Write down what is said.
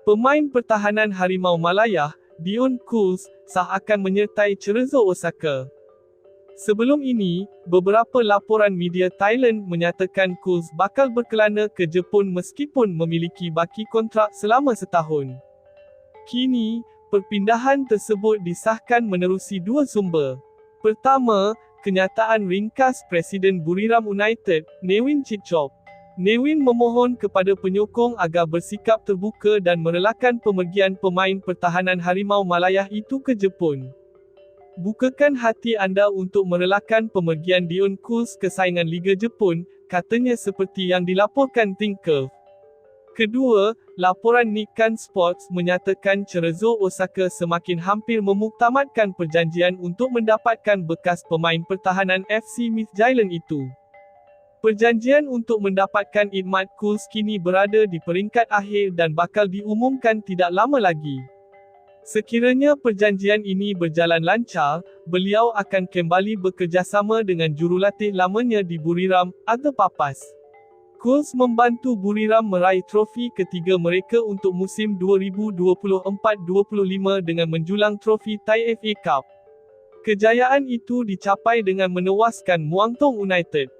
Pemain pertahanan Harimau Malaya, Dion Kools, sah akan menyertai Cerezo Osaka. Sebelum ini, beberapa laporan media Thailand menyatakan Kools bakal berkelana ke Jepun meskipun memiliki baki kontrak selama setahun. Kini, perpindahan tersebut disahkan menerusi dua sumber. Pertama, kenyataan ringkas Presiden Buriram United, Newin Chitchop. Newin memohon kepada penyokong agar bersikap terbuka dan merelakan pemergian pemain pertahanan Harimau Malayah itu ke Jepun. Bukakan hati anda untuk merelakan pemergian Dion Kools ke saingan Liga Jepun, katanya seperti yang dilaporkan Tinker. Kedua, laporan Nikkan Sports menyatakan Cerezo Osaka semakin hampir memuktamadkan perjanjian untuk mendapatkan bekas pemain pertahanan FC Midtjylland itu. Perjanjian untuk mendapatkan Idmat Kools kini berada di peringkat akhir dan bakal diumumkan tidak lama lagi. Sekiranya perjanjian ini berjalan lancar, beliau akan kembali bekerjasama dengan jurulatih lamanya di Buriram, Arthur Papas. Kools membantu Buriram meraih trofi ketiga mereka untuk musim 2024-25 dengan menjulang trofi Thai FA Cup. Kejayaan itu dicapai dengan menewaskan Muangthong United.